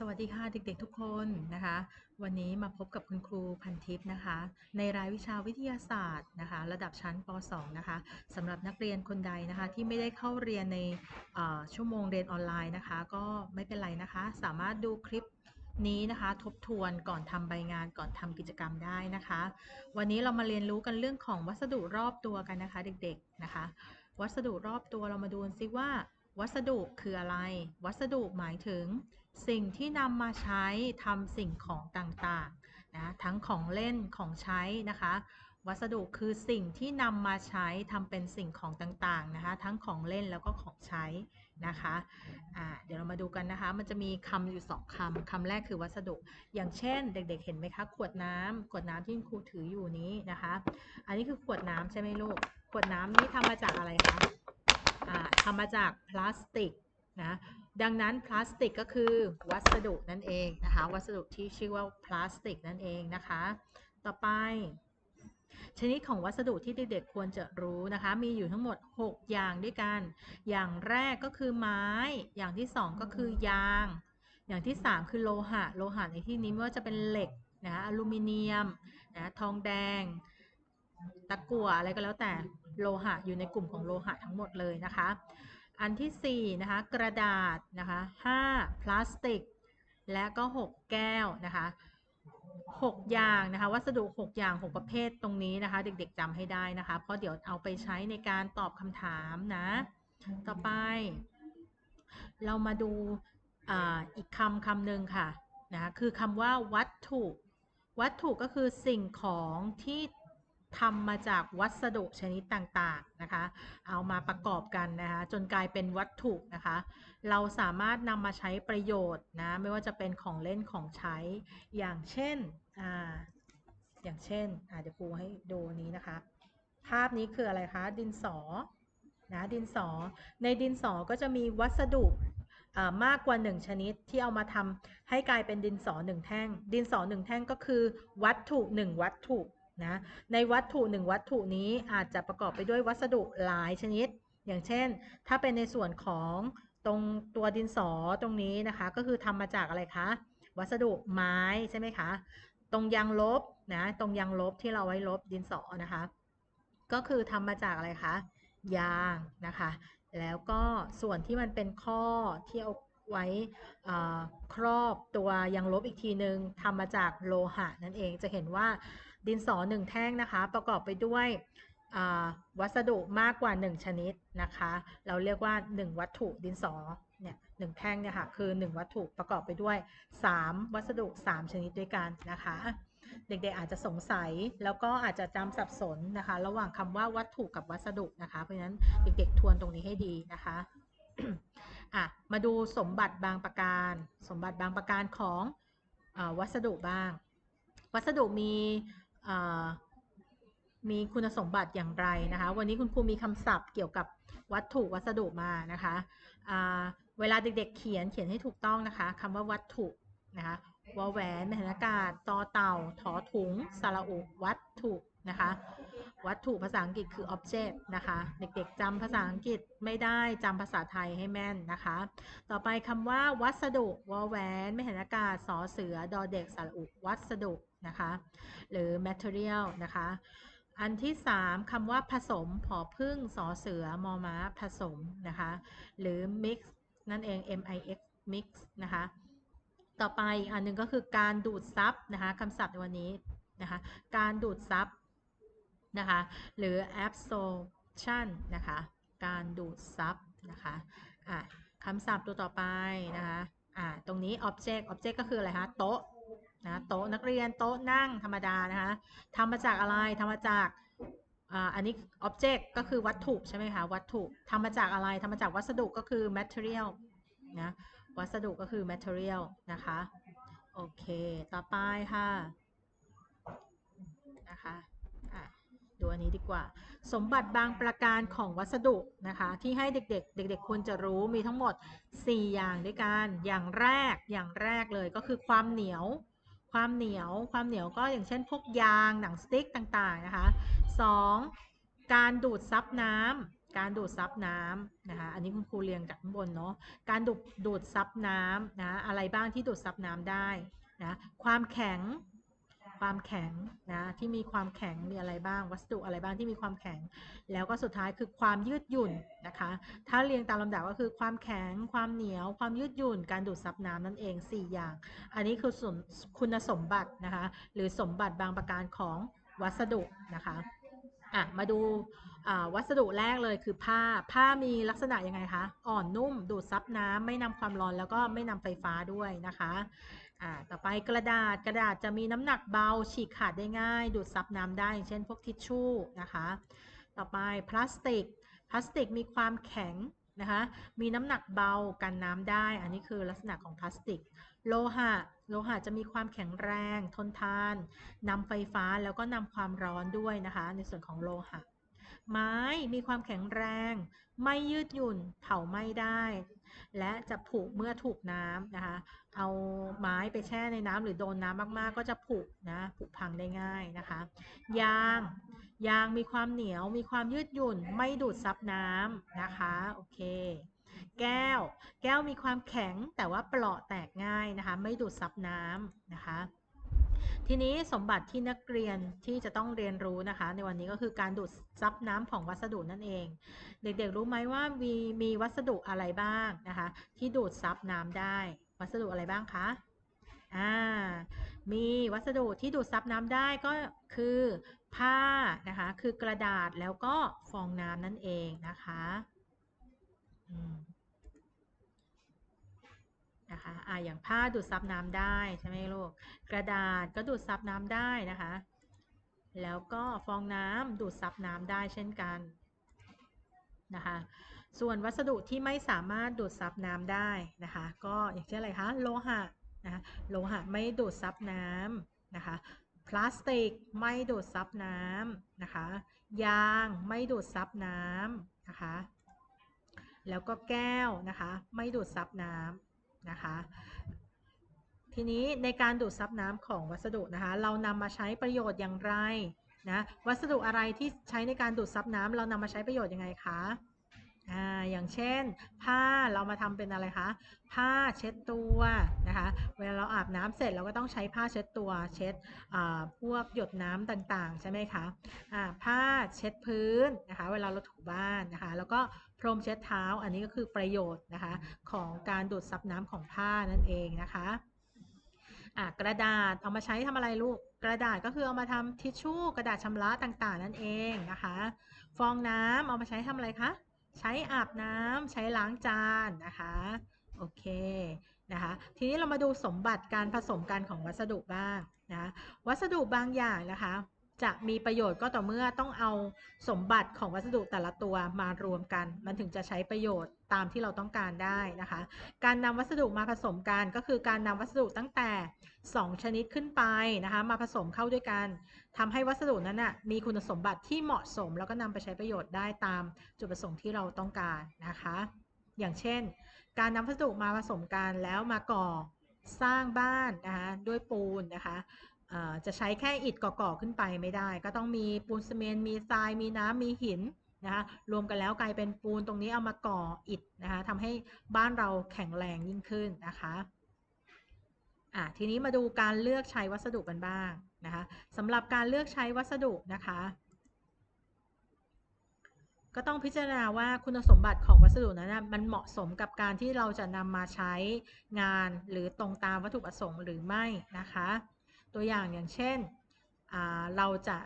สวัสดีค่ะเด็กๆทุกคนนะคะ วันนี้มาพบกับคุณครูพันทิพย์นะคะ ในรายวิชาวิทยาศาสตร์นะคะ ระดับชั้นป .2 นะคะสำหรับนักเรียนคนใดนะคะ ที่ไม่ได้เข้าเรียนในชั่วโมงเรียนออนไลน์นะคะ ก็ไม่เป็นไรนะคะ สามารถดูคลิปนี้นะคะทบทวนก่อนทำใบงานก่อนทำกิจกรรมได้นะคะ วันนี้เรามาเรียนรู้กันเรื่องของวัสดุรอบตัวกันนะคะ เด็กๆนะคะ วัสดุรอบตัวเรามาดูซิว่า วัสดุคืออะไร วัสดุหมายถึง สิ่งที่นำมาใช้ทำสิ่งของต่างๆนะทั้งของเล่นของใช้นะคะ วัสดุคือสิ่งที่นำมาใช้ทำเป็นสิ่งของต่างๆนะคะ ทั้งของเล่นแล้วก็ของใช้นะคะอ่าเดี๋ยวเรามาดูกันนะคะ มันจะมีคำอยู่สองคำคำแรกคือวัสดุ อย่างเช่น เด็กๆเห็นไหมคะขวดน้ำขวดน้ำที่ครูถืออยู่นี้นะคะ อันนี้คือขวดน้ำใช่ไหมลูกขวดน้ำนี้ทำมาจากอะไรคะ ทำมาจากพลาสติกนะดังนั้นพลาสติกก็คือวัสดุนั่นเองนะคะ วัสดุที่ชื่อว่าพลาสติกนั่นเองนะคะ ต่อไป ชนิดของวัสดุที่เด็กๆควรจะรู้นะคะ มีอยู่ทั้งหมด 6 อย่างด้วยกัน อย่างแรกก็คือไม้ อย่างที่ 2 ก็คือยาง อย่างที่ 3 คือโลหะ โลหะในที่นี้ไม่ว่าจะเป็นเหล็กนะอลูมิเนียมนะทองแดง ตะกั่วอะไรก็แล้วแต่ โลหะอยู่ในกลุ่มของโลหะทั้งหมดเลยนะคะ อันที่4นะคะกระดาษนะคะ5พลาสติก และก็ 6 แก้วนะคะ6 อย่างนะคะวัสดุ 6 อย่าง 6 ประเภทตรงนี้นะคะ เด็กๆจำให้ได้นะคะ เพราะเดี๋ยวเอาไปใช้ในการตอบคำถามนะ ต่อไป เรามาดูออีกคำคำหนึ่งค่ะนะคะคือคำว่าวัตถุ วัตถุก็คือสิ่งของที่ ทำมาจากวัสดุชนิดต่างๆนะคะ เอามาประกอบกันนะคะ จนกลายเป็นวัตถุนะคะ เราสามารถนำมาใช้ประโยชน์นะ ไม่ว่าจะเป็นของเล่นของใช้ อย่างเช่น อ่า อย่างเช่น อ่าเดี๋ยวปูให้ดูนี้นะคะ ภาพนี้คืออะไรคะ ดินสอ นะ ดินสอ ในดินสอก็จะมีวัสดุมากกว่า 1 ชนิดที่เอามาทำให้กลายเป็นดินสอ1แท่ง ดินสอ1แท่งก็คือวัตถุ 1 วัตถุ นะในวัตถุ1วัตถุนี้อาจจะประกอบไปด้วยวัสดุหลายชนิด อย่างเช่น ถ้าเป็นในส่วนของตรงตัวดินสอตรงนี้นะคะ ก็คือทำมาจากอะไรคะวัสดุไม้ใช่ไหมคะ ตรงยางลบนะตรงยางลบที่เราไว้ลบดินสอนะคะ ก็คือทำมาจากอะไรคะยางนะคะ แล้วก็ส่วนที่มันเป็นข้อที่เอาไว้ครอบตัวยางลบอีกทีหนึงทำมาจากโลหะนั่นเองจะเห็นว่า ดินสอหนึ่งแท่งนะคะ ประกอบไปด้วยวัสดุมากกว่า 1 ชนิดนะคะ เราเรียกว่า 1 วัตถุดินสอเนี่ยหนึ่งแท่งเนี่ยค่ะคือ 1 วัตถุประกอบไปด้วย 3 วัสดุ 3 ชนิดด้วยกันนะคะ เด็กๆอาจจะสงสัยแล้วก็อาจจะจำสับสนนะคะ ระหว่างคำว่าวัตถุกับวัสดุนะคะ เพราะฉะนั้นเด็กๆทวนตรงนี้ให้ดีนะคะอะมาดูสมบัติบางประการ สมบัติบางประการของอวัสดุบ้าง วัสดุมี มีคุณสมบัติอย่างไรนะคะ วันนี้คุณครูมีคำศัพท์เกี่ยวกับวัตถุวัสดุมานะคะเวลาเด็กๆเขียนเขียนให้ถูกต้องนะคะคำว่าวัตถุนะคะวอแหวนแมนากาศตอเต่าถอถุงสระอุวัตถุนะคะ วัตถุภาษาอังกฤษคือ object นะคะ เด็กๆจำภาษาอังกฤษไม่ได้จำภาษาไทยให้แม่นนะคะ ต่อไปคำว่าวัสดุวอแหวนมห็นากาศสอเสือดอเด็กสระอุวัสดุ นะคะ หรือ material นะคะ อันที่ 3คำว่าผสมผอพึ่งสอเสือมอม้าผสมนะคะ หรือ mix นั่นเอง mix mix นะคะ ต่อไปอีกอันหนึงก็คือการดูดซับนะคะคำศัพท์ในวันนี้นะคะ การดูดซับนะคะ หรือ absorption นะคะ การดูดซับนะคะอะคำศัพท์ตัวต่อไปนะคะอะตรงนี้ object object ก็คืออะไรคะโต๊ะ นะโต๊ะนักเรียนโต๊ะนั่งธรรมดานะคะทำมาจากอะไรทำมาจากอ่าอันนี้ object ก็คือวัตถุใช่ไหมคะวัตถุทำมาจากอะไรทำมาจากวัสดุก็คือ material นะวัสดุก็คือ material นะคะโอเค ต่อไปค่ะนะคะะดูอันนี้ดีกว่า สมบัติบางประการของวัสดุนะคะที่ให้เด็กๆ เด็ก ๆ ควรจะรู้มีทั้งหมด 4 อย่างด้วยกันอย่างแรกอย่างแรกเลยก็คือความเหนียว ความเหนียว ความเหนียวก็อย่างเช่น พวกยาง หนังสติ๊กต่างๆนะคะ 2. การดูดซับน้การดูดซับน้ำนะคะ อันนี้คุณครูเรียงจากข้างบนเนาะ การดูดดูดซับน้ำนะ อะไรบ้างที่ดูดซับน้ำได้นะ ความแข็ง ความแข็งนะที่มีความแข็งมีอะไรบ้าง วัสดุอะไรบ้างที่มีความแข็ง แล้วก็สุดท้ายคือความยืดหยุ่นนะคะ ถ้าเรียงตามลำดับก็คือความแข็ง ความเหนียว ความยืดหยุ่น การดูดซับน้ำนั่นเอง 4 อย่าง อันนี้คือส่วนคุณสมบัตินะคะ หรือสมบัติบางประการของวัสดุนะคะอะมาดูวัสดุแรกเลยคือผ้า ผ้ามีลักษณะยังไงคะ อ่อนนุ่ม ดูดซับน้ำไม่นำความร้อนแล้วก็ไม่นำไฟฟ้าด้วยนะคะ อ่าต่อไปกระดาษกระดาษจะมีน้ำหนักเบาฉีกขาดได้ง่าย ดูดซับน้ำได้เช่นพวกทิชชู่นะคะ ต่อไปพลาสติก พลาสติกมีความแข็งนะคะมีน้ำหนักเบากันน้ำได้ อันนี้คือลักษณะของพลาสติก โลหะ โลหะจะมีความแข็งแรง ทนทานนำไฟฟ้าแล้วก็นำความร้อนด้วยนะคะ ในส่วนของโลหะ ไม้มีความแข็งแรง ไม่ยืดหยุ่นเผาไหม้ได้ และจะผุเมื่อถูกน้ำนะคะ เอาไม้ไปแช่ในน้ำหรือโดนน้ำมากๆ ก็จะผุนะผุพังได้ง่ายนะคะ ยาง ยางมีความเหนียว มีความยืดหยุ่น ไม่ดูดซับน้ำนะคะโอเคแก้ว แก้วมีความแข็งแต่ว่าเปราะแตกง่ายนะคะ ไม่ดูดซับน้ำนะคะ ทีนี้สมบัติที่นักเรียนที่จะต้องเรียนรู้นะคะ ในวันนี้ก็คือการดูดซับน้ำของวัสดุนั่นเอง เด็กๆรู้ไหมว่ามีมีวัสดุอะไรบ้างนะคะ ที่ดูดซับน้ำได้ วัสดุอะไรบ้างคะอ่ามีวัสดุที่ดูดซับน้ำได้ก็คือผ้านะคะคือกระดาษแล้วก็ฟองน้ำนั่นเองนะคะอืม นะคะอ่าอย่างผ้าดูดซับน้ำได้ใช่ไหมลูก กระดาษก็ดูดซับน้ำได้นะคะ แล้วก็ฟองน้ำดูดซับน้ำได้เช่นกันนะคะ ส่วนวัสดุที่ไม่สามารถดูดซับน้ำได้นะคะ ก็อย่างเช่นอะไรคะโลหะนะคะโลหะไม่ดูดซับน้ำนะคะพลาสติกไม่ดูดซับน้ำนะคะ ยางไม่ดูดซับน้ำนะคะ แล้วก็แก้วนะคะ ไม่ดูดซับน้ำ นะคะ ทีนี้ในการดูดซับน้ำของวัสดุนะคะ เรานำมาใช้ประโยชน์อย่างไรนะวัสดุอะไรที่ใช้ในการดูดซับน้ำเรานำมาใช้ประโยชน์ยังไงคะอ่าอย่างเช่น ผ้าเรามาทำเป็นอะไรคะผ้าเช็ดตัวนะคะเวลาเราอาบน้ำเสร็จเราก็ต้องใช้ผ้าเช็ดตัวเช็ดพวกหยดน้ำต่างๆ ใช่ไหมคะะผ้าเช็ดพื้นนะคะเวลาเราถูบ้านนะคะ แล้วก็ พรมเช็ดเท้าอันนี้ก็คือประโยชน์นะคะของการดูดซับน้ำของผ้านั่นเองนะคะกระดาษเอามาใช้ทำอะไรลูกกระดาษก็คือเอามาทำทิชชู่กระดาษชำระต่างๆ นั่นเองนะคะ ฟองน้ำเอามาใช้ทำอะไรคะใช้อาบน้ำใช้ล้างจานนะคะโอเคนะคะทีนี้เรามาดูสมบัติการผสมกันของวัสดุบ้างนะวัสดุบางอย่างนะคะ จะมีประโยชน์ก็ต่อเมื่อต้องเอาสมบัติของวัสดุแต่ละตัวมารวมกัน มันถึงจะใช้ประโยชน์ตามที่เราต้องการได้นะคะ การนำวัสดุมาผสมกันก็คือการนำวัสดุตั้งแต่ 2 ชนิดขึ้นไปนะคะมาผสมเข้าด้วยกันทำให้วัสดุนั้นนะมีคุณสมบัติที่เหมาะสม แล้วก็นำไปใช้ประโยชน์ได้ตามจุดประสงค์ที่เราต้องการนะคะ อย่างเช่น การนำวัสดุมาผสมกันแล้วมาก่อสร้างบ้านนะคะด้วยปูนนะคะ จะใช้แค่อิฐก่อๆขึ้นไปไม่ได้ ก็ต้องมีปูนซีเมนต์มีทรายมีน้ำมีหินนะคะรวมกันแล้วกลายเป็นปูนตรงนี้เอามาก่ออิฐนะคะทำให้บ้านเราแข็งแรงยิ่งขึ้นนะคะอะทีนี้มาดูการเลือกใช้วัสดุกันบ้างนะคะสำหรับการเลือกใช้วัสดุนะคะ ก็ต้องพิจารณาว่าคุณสมบัติของวัสดุนั้นมันเหมาะสมกับการที่เราจะนำมาใช้งานหรือตรงตามวัตถุประสงค์หรือไม่นะคะ ตัวอย่างอย่างเช่น เราจะ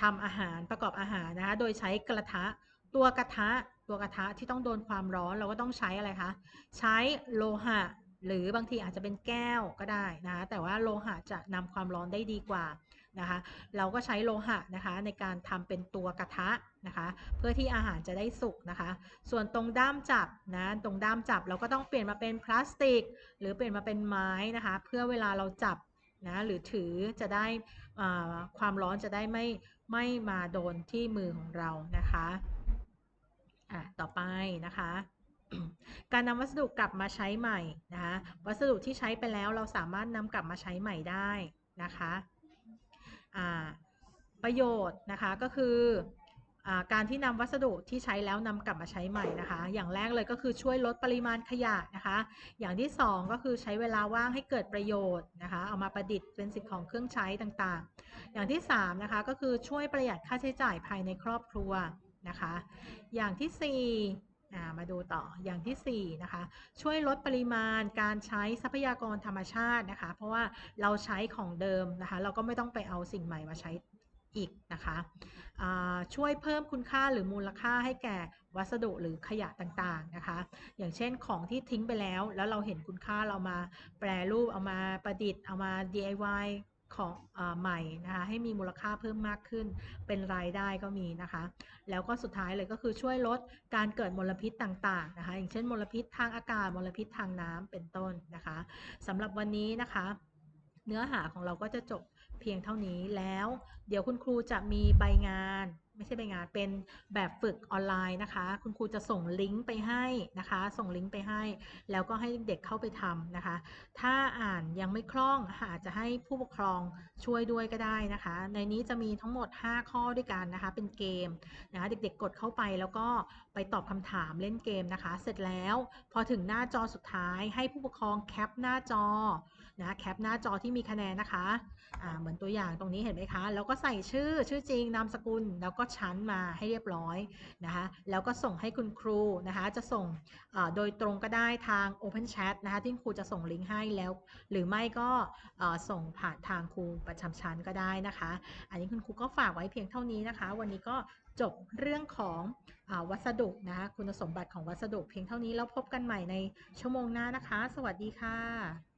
ทำอาหารประกอบอาหารนะคะ โดยใช้กระทะ ตัวกระทะ ตัวกระทะที่ต้องโดนความร้อนเราก็ต้องใช้อะไรคะ ใช้โลหะ หรือบางทีอาจจะเป็นแก้วก็ได้นะะแต่ว่าโลหะจะนำความร้อนได้ดีกว่านะคะ เราก็ใช้โลหะนะคะในการทำเป็นตัวกระทะ นะคะ เพื่อที่อาหารจะได้สุกนะคะ ส่วนตรงด้ามจับนะตรงด้ามจับเราก็ต้องเปลี่ยนมาเป็นพลาสติก หรือเปลี่ยนมาเป็นไม้นะคะ เพื่อเวลาเราจับนะหรือถือจะได้ความร้อนจะได้ไม่ไม่มาโดนที่มือของเรานะคะอะต่อไปนะคะการนำวัสดุกลับมาใช้ใหม่นะคะวัสดุที่ใช้ไปแล้วเราสามารถนำกลับมาใช้ใหม่ได้นะคะประโยชน์นะคะก็คือ การที่นำวัสดุที่ใช้แล้วนำกลับมาใช้ใหม่นะคะ อย่างแรกเลยก็คือช่วยลดปริมาณขยะนะคะ อย่างที่สองก็คือใช้เวลาว่างให้เกิดประโยชน์นะคะ เอามาประดิษฐ์เป็นสิ่งของเครื่องใช้ต่างๆ อย่างที่สามนะคะก็คือช่วยประหยัดค่าใช้จ่ายภายในครอบครัวนะคะ อย่างที่สี่มาดูต่ออย่างที่สี่นะคะช่วยลดปริมาณการใช้ทรัพยากรธรรมชาตินะคะ เพราะว่าเราใช้ของเดิมนะคะ เราก็ไม่ต้องไปเอาสิ่งใหม่มาใช้ อีกนะคะช่วยเพิ่มคุณค่าหรือมูลค่าให้แก่วัสดุหรือขยะต่างๆนะคะ อย่างเช่นของที่ทิ้งไปแล้ว แล้วเราเห็นคุณค่าเรามาแปรรูปเอามาประดิษฐ์เอามา DIY ของอใหม่นะคะให้มีมูลค่าเพิ่มมากขึ้น เป็นรายได้ก็มีนะคะ แล้วก็สุดท้ายเลยก็คือช่วยลดการเกิดมลพิษต่างๆนะคะ อย่างเช่นมลพิษทางอากาศมลพิษทางน้ำเป็นต้นนะคะสำหรับวันนี้นะคะ เนื้อหาของเราก็จะจบ เพียงเท่านี้แล้ว เดี๋ยวคุณครูจะมีใบงาน ไม่ใช่ใบงานเป็นแบบฝึกออนไลน์นะคะ คุณครูจะส่งลิงก์ไปให้นะคะ ส่งลิงก์ไปให้ แล้วก็ให้เด็กเข้าไปทำนะคะ ถ้าอ่านยังไม่คล่องอาจจะให้ผู้ปกครองช่วยด้วยก็ได้นะคะ ในนี้จะมีทั้งหมด 5 ข้อด้วยกันนะคะ เป็นเกมนะคะเด็กๆกดเข้าไปแล้วก็ไปตอบคำถามเล่นเกมนะคะ เสร็จแล้วพอถึงหน้าจอสุดท้ายให้ผู้ปกครองแคปหน้าจอนะแคปหน้าจอที่มีคะแนนนะคะ เหมือนตัวอย่างตรงนี้เห็นไหมคะ แล้วก็ใส่ชื่อชื่อจริงนามสกุล แล้วก็ชั้นมาให้เรียบร้อยนะคะแล้วก็ส่งให้คุณครูนะคะจะส่งโดยตรงก็ได้ทาง Open Chat นะคะที่ครูจะส่งลิงก์ให้แล้ว หรือไม่ก็ส่งผ่านทางครูประจำชั้นก็ได้นะคะ อันนี้คุณครูก็ฝากไว้เพียงเท่านี้นะคะ วันนี้ก็จบเรื่องของอวัสดุนะคะคุณสมบัติของวัสดุเพียงเท่านี้แล้วพบกันใหม่ในชั่วโมงหน้านะคะ สวัสดีค่ะ